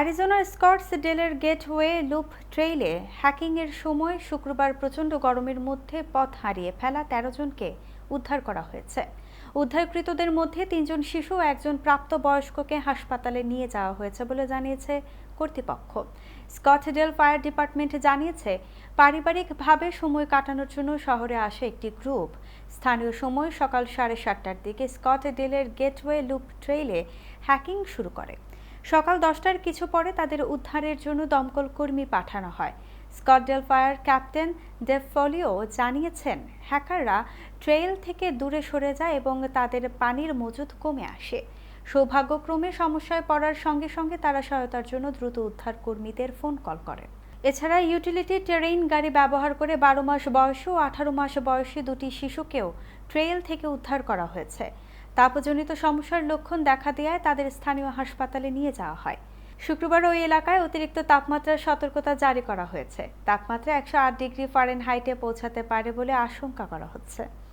অ্যারিজোনার স্কটস ডেলের gateway loop ট্রেইলে হ্যাকিংয়ের সময় শুক্রবার প্রচণ্ড গরমের মধ্যে পথ হারিয়ে ফেলা তেরো জনকে উদ্ধার করা হয়েছে। উদ্ধারকৃতদের মধ্যে তিনজন শিশু ও একজন প্রাপ্তবয়স্ককে হাসপাতালে নিয়ে যাওয়া হয়েছে বলে জানিয়েছে কর্তৃপক্ষ। স্কটডেল ফায়ার ডিপার্টমেন্ট জানিয়েছে, পারিবারিকভাবে সময় কাটানোর জন্য শহরে আসে একটি গ্রুপ। স্থানীয় সময় সকাল সাড়ে সাতটার দিকে স্কটডেলের গেটওয়ে লুপ ট্রেইলে হ্যাকিং শুরু করে। সকাল দশটার কিছু পরে তাদের উদ্ধারের জন্য দমকল কর্মী পাঠানো হয়। স্কটডেল ফায়ার ক্যাপ্টেন ডেভ ফলিও জানিয়েছেন, হ্যাকাররা ট্রেইল থেকে দূরে সরে যায় এবং তাদের পানির মজুদ কমে আসে। সৌভাগ্যক্রমে সমস্যায় পড়ার সঙ্গে সঙ্গে তারা সহায়তার জন্য দ্রুত উদ্ধার কর্মীদের ফোন কল করে। এছাড়া ইউটিলিটি টেরেইন গাড়ি ব্যবহার করে বারো মাস বয়সী ও আঠারো মাস বয়সী দুটি শিশুকেও ট্রেইল থেকে উদ্ধার করা হয়েছে। তাপজনিত সমস্যার লক্ষণ দেখা দেওয়ায় তাদের স্থানীয় হাসপাতালে নিয়ে যাওয়া হয়। শুক্রবার ওই এলাকায় অতিরিক্ত তাপমাত্রার সতর্কতা জারি করা হয়েছে। তাপমাত্রা একশো আট ডিগ্রি ফারেনহাইটে পৌঁছাতে পারে বলে আশঙ্কা করা হচ্ছে।